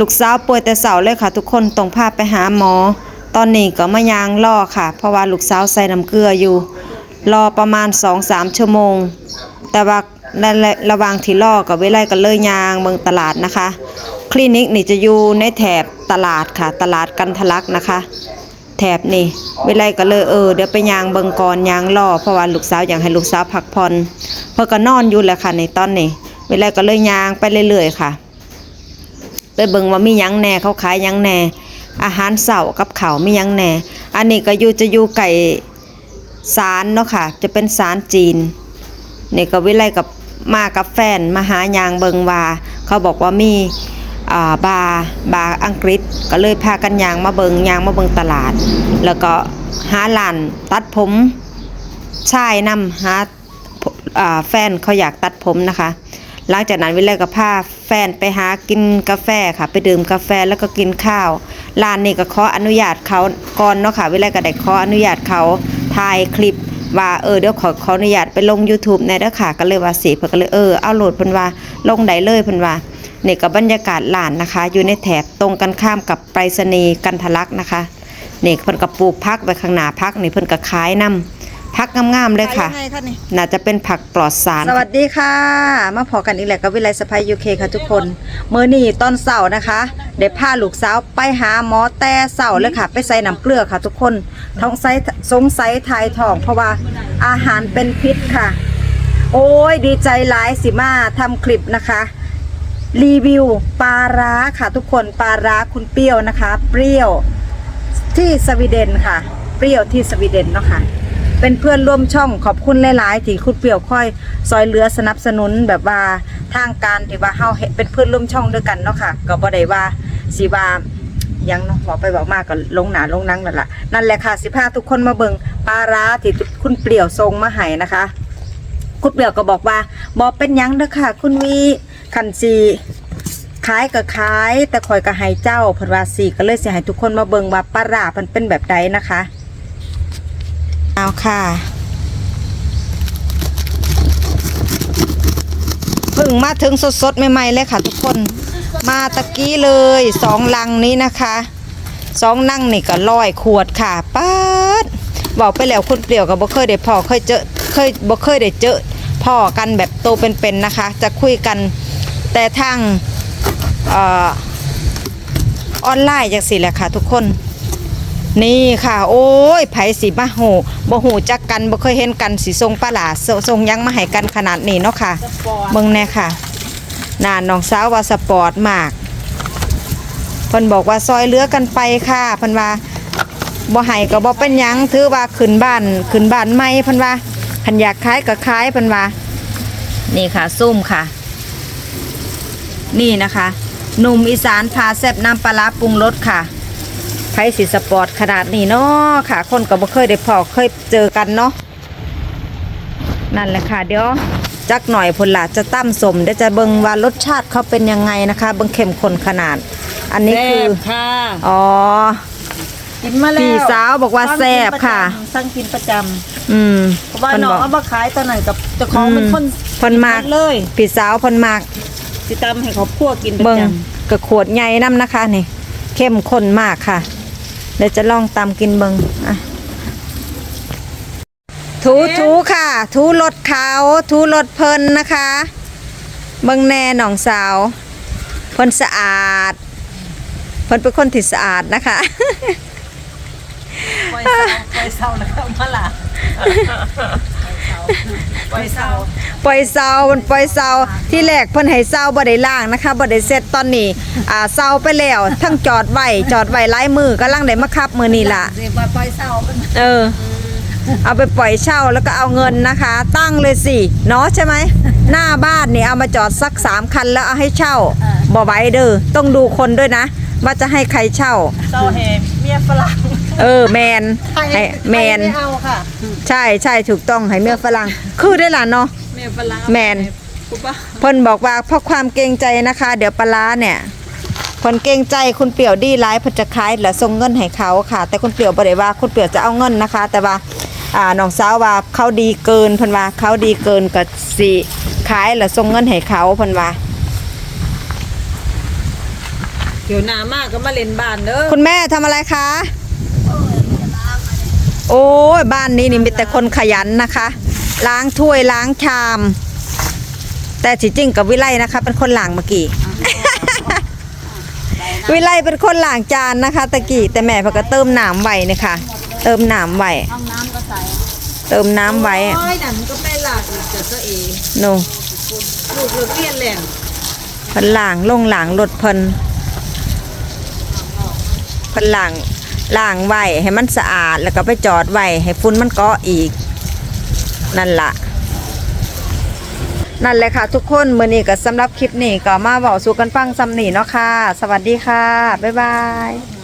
ลูกสาวป่วยแต่เสาเลยค่ะทุกคนต้องพาไปหาหมอ ตอนนี้ก็มายางรอค่ะ เพราะว่าลูกสาวใส่น้ำเกลืออยู่ รอประมาณ2-3ชั่วโมง แต่ว่าในระหว่างที่รอกับเวลาก็เลยยางเมืองตลาดนะคะ คลินิกนี่จะอยู่ในแถบตลาดค่ะ ตลาดกันทะลักนะคะ แถบนี่เวลาก็เลยเออเดี๋ยวไปยางเบิงก่อนยางรอเพราะว่าลูกสาวอยากให้ลูกสาวพักผ่อนเพื่อก็นอนอยู่แหละค่ะในตอนนี้เวลาก็เลยยางไปเรื่อยๆค่ะ ไปเบิ่งว่ามียังแหน่เขาขายยังแหน่ อาหารเสากับเขามียังแหน่ อันนี้ก็อยู่จะอยู่ไก่สารเนาะค่ะ จะเป็นสารจีนนี่ก็วิไลกับมากับแฟนมาหายางเบิงว่าเขาบอกว่ามีอ่าบาบาอังกฤษก็เลยพากันยางมาเบิงยางมาเบิงตลาด แล้วก็หาร้านตัดผมชายนำหาาแฟนเขาอยากตัดผมนะคะ หลังจากนั้นวิไลก็พาแฟนไปหากินกาแฟค่ะ ไปดื่มกาแฟแล้วก็กินข้าวร้านนี้ก็ขออนุญาตเขาก่อนเนาะค่ะ วิไลก็ได้ขออนุญาตเขาถ่ายคลิปว่าเออเดี๋ยวขอขออนุญาตไปลง YouTube ในเด้อค่ะก็เลยว่าสิเพิ่นก็เลยเออเอาโหลดเพิ่นว่าลงได้เลยเพิ่นว่านี่ก็บรรยากาศร้านนะคะ อยู่ในแถบตรงกันข้ามกับไปรษณีย์กันทะลักนะคะนี่เพิ่นก็ปลูกพักไว้ข้างหน้าพักนี่เพิ่นก็ขายนํ พักงามๆเลยค่ะขายยังไงคะนี่น่าจะเป็นผักปลอดสาร สวัสดีค่ะ มาพอกันอีกแล้วกับวิไลสภัยยูเคค่ะทุกคนเมื่อนี้ตอนเสาร์นะคะเดี๋ยวพาลูกสาวไปหาหมอแต่เสาร์เลยค่ะ ไปใส่น้ำเกลือค่ะ ทุกคนท้องไซสงสัยทายทอง เพราะว่าอาหารเป็นพิษค่ะ โอ้ยดีใจหลายสิมาทำคลิปนะคะรีวิวปลาร้าค่ะ ทุกคนปลาร้าคุณเปรี้ยวนะคะ เปรี้ยวที่สวีเดนค่ะ เปรี้ยวที่สวีเดนเนาะค่ะ เป็นเพื่อนร่วมช่องขอบคุณหลายๆที่คุณเปียวค่อย ซอยเหลือสนับสนุนแบบว่าทางการที่ว่าเฮาเป็นเพื่อนร่วมช่องด้วยกันเนาะค่ะก็บ่ได้ว่าสิว่ายังเนาะบอกไปบอกมากก็ลงหนาลงนั่งนั่นแหละนั่นแหละค่ะสิพาทุกคนมาเบิงปลาร้าที่คุณเปรี้ยวทรงมาให้นะคะคุณเปรี้ยวก็บอกว่าบ่เป็นยังเด้อค่ะ คุณวีคันซีขายก็ขาย แต่ข่อยก็ให้เจ้าเพิ่นว่าสิก็เลยเสิให้ทุกคนมาเบิงว่าปลาร้ามันเป็นแบบใดนะคะ เอาค่ะเพิ่งมาถึงสดๆใหม่ๆเลยค่ะทุกคน มาตะกี้เลยสองลังนี้นะคะสองนั่งนี่ก็ร้อยขวดค่ะป๊าดบอกไปแล้วคุณเปลี่ยวกับบ่เคยได้พอเคยเจอเคยบ่เคยได้เจอพ่อกันแบบโตเป็นๆนะคะ จะคุยกันแต่ทางออนไลน์จังสิแหละค่ะทุกคน นี่ค่ะ โอ้ยไผสิมาโหบ่หูจักกันบ่เคยเห็นกันสิทรงปลาหลาทรงทรงหยังมาให้กันขนาดนี้เนาะค่ะเบิ่งแน่ค่ะน่าน้องสาวว่าสปอร์ตมากเพิ่นบอกว่าซอยเหลือกันไปค่ะเพิ่นว่าบ่ให้ก็บ่เป็นหยังถือว่าขึ้นบ้านขึ้นบ้านใหม่เพิ่นว่าคันอยากขายก็ขายเพิ่นว่านี่ค่ะซุ่มค่ะ นี่นะคะ หนุ่มอีสานพาแซ่บน้ำปลาร้าปรุงรสค่ะ ไพสิสปอร์ตขนาดนี้เนาะค่ะ คนก็บ่เคยได้พอเคยเจอกันเนาะนั่นแหละค่ะ เดี๋ยวจักหน่อยพนละจะตั้มสมเดี๋ยวจะเบิ่งว่ารสชาติเขาเป็นยังไงนะคะเบิ่งเข้มข้นขนาด อันนี้คือแซ่บค่ะอ๋อกินมาแล้วพี่สาวบอกว่าแซ่บค่ะสั่งกินประจอืมำเพราะว่าเพิ่นน้องบอกเอามาขายตอนนั้นกับเจ้าของเป็นคนเพิ่นมากเลยพี่สาวเพิ่นมากสิตำให้ครอบครัวกินประเบิ่งจกระขวดใหญ่น้ำนะคะนี่ เข้มข้นมากค่ะ เดี๋ยวจะลองตามกินเบิ่งอะถูถูค่ะ ถูรถเขาถูรถเพิ่นนะคะ เบิ่งแน่หนองสาวเพิ่นสะอาดเพิ่นเป็นคนที่สะอาดนะคะำปล่อยเศร้าปล่อยเศร้านะครับมาล่ะ ปล่อยเศร้าปล่อยเซามันปล่อยเซาที่แรกเพิ่นให้เซาบ่ได้ล่างนะคะบ่ได้เสร็จตอนนี้อ่าเซาไปแล้วทั้งจอดไว้จอดไว้หลายมือกำลังได้มาขับมือนี่ล่ะเรียกว่าปล่อยเศร้าเป็นเออ เอาไปปล่อยเช่าแล้วก็เอาเงินนะคะ ตั้งเลยสิเนาะใช่ไหมหน้าบ้านนี่เอามาจอดสักสามคันแล้วเอาให้เช่าบ่ไหว้เด้อต้องดูคนด้วยนะ ว่าจะให้ใครเช่าเศร้าแห่เมียฝรั่งเออแมนให้แมน ไม่เอาค่ะ ใช่ใช่ถูกต้องให้เมียฝรั่งคือได้ล่ะเนาะ เมียฝรั่งแมนปุ๊บปะเพิ่นบอกว่าเพราะความเกรงใจนะคะ เดี๋ยวปลาร้าเนี่ยเพิ่นเกรงใจคุณเปี่ยวดีร้ายเพิ่นจะขายและส่งเงินให้เขาค่ะ แต่คุณเปี่ยวบ่ได้ว่าคุณเปี่ยวจะเอาเงินนะคะ แต่ว่าอ่าน้องสาวว่าเขาดีเกินเพิ่นว่าเขาดีเกินก็สิขายและส่งเงินให้เขาเพิ่นว่า เดี๋ยวหนามากก็มาเล่นบ้านเด้อคุณแม่ทำอะไรคะ โอ้ยบ้านนี้นี่มีแต่คนขยันนะคะ ล้างถ้วยล้างชาม แต่ที่จริงกับวิไลนะคะ เป็นคนล้างเมื่อกี้ วิไลเป็นคนล้างจานนะคะตะกี้แต่แม่เพิ่นก็เติมน้ำไว้นี่ค่ะเติมน้ำไว้ห้องน้ำก็ใส่เติมน้ำไว้โอ้ยนั่นก็ไม่หลากอีกจะซะเองหนูลูกเลิกเรียนแล้วเพิ่นล้างลงล้างรถเพิ่นเพิ่นล้างล้างไว้ให้มันสะอาดแล้วก็ไปจอดไว้ให้ฝุ่นมันเกาะอีก นั่นละนั่นแหละค่ะ ทุกคนมื้อนี้ก็สำหรับคลิปนี้ก็มาเว้าสู่กันฟังซ้ำนี่เนาะค่ะ สวัสดีค่ะ บ๊ายบาย